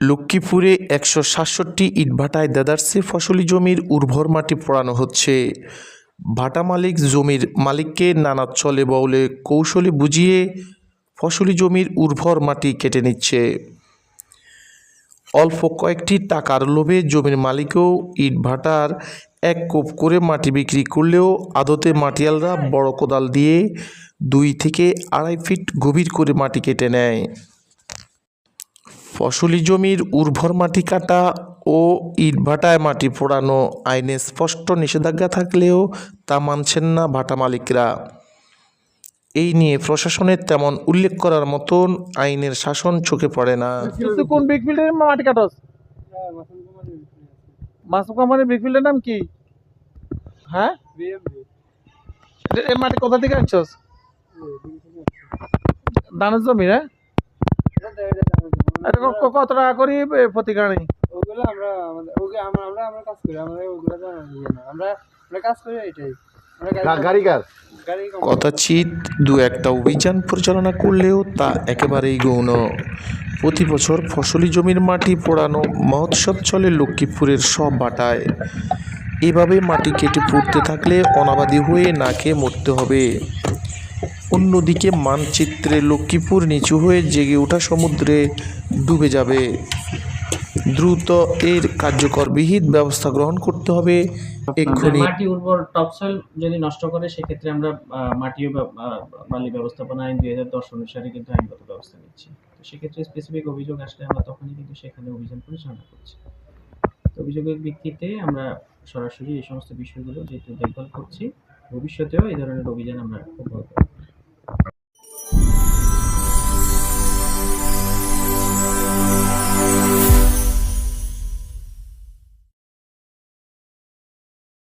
লক্ষ্মীপুরে একশো সাতষট্টি ইটভাটায় দেদারসে ফসলি জমির উর্বর মাটি পোড়ানো হচ্ছে। ভাটা মালিক জমির মালিককে নানা চলে বউলে কৌশলে বুঝিয়ে ফসলি জমির উর্বর মাটি কেটে নিচ্ছে। অল্প কয়েকটি টাকার লোভে জমির মালিকও ইটভাটার এক কোপ করে মাটি বিক্রি করলেও আদতে মাটিয়ালরা বড় কোদাল দিয়ে দুই থেকে আড়াই ফিট গভীর করে মাটি কেটে নেয়। ফসলি জমির উর্বর মাটি কাটা ও ইটভাটায় মাটি পোড়ানো আইনে স্পষ্ট নিষেধাজ্ঞা থাকলেও তা মানছেন না ভাটা মালিকরা। এই নিয়ে প্রশাসনের তেমন উল্লেখ করার মতন আইনের শাসন চোখে পড়ে না। কোন বিগ ফিল্ডের মাটি কাটস মাসুম কোম্পানির বিগ ফিল্ডের নাম কি? হ্যাঁ? মাটি কোথা থেকে আনছস? ধানের জমি হ্যাঁ? কত টাকা করি প্রতি গাড়ি ওগুলো আমরা ওগুলো আমরা আমরা আমরা কাজ করি আমাদের ওগুলো তো ইয়ে না। আমরা আমরা কাজ করি এটাই। গাড়ি কথাচিত দু একটা অভিযান পরিচালনা করলেও তা একেবারেই গৌণ। প্রতি বছর ফসলি জমির মাটি পোড়ানো মহোৎসব চলে লক্ষ্মীপুরের সব বাটায়। এভাবে মাটি কেটে পুড়তে থাকলে অনাবাদী হয়ে না খেয়ে মরতে হবে। অন্যদিকে মানচিত্রে লক্ষ্মীপুর নিচু হয়ে জেগে ওঠা সমুদ্রে ডুবে যাবে। দ্রুত এর কার্যকর বিহিত ব্যবস্থা গ্রহণ করতে হবে। এক্ষুনি মাটি উর্বর টপসয়েল যদি নষ্ট করে সেক্ষেত্রে আমরা মাটি ও বালি ব্যবস্থাপনা আইন দুই হাজার দশ অনুসারে কিন্তু আইনগত ব্যবস্থা নিচ্ছি। তো সেক্ষেত্রে স্পেসিফিক অভিযোগ আসলে আমরা তখনই কিন্তু সেখানে অভিযান পরিচালনা করছি তো অভিযোগের ভিত্তিতে আমরা সরাসরি এই সমস্ত বিষয়গুলো যেহেতু দেখভাল করছি ভবিষ্যতেও এই ধরনের অভিযান আমরা অব্যাহত।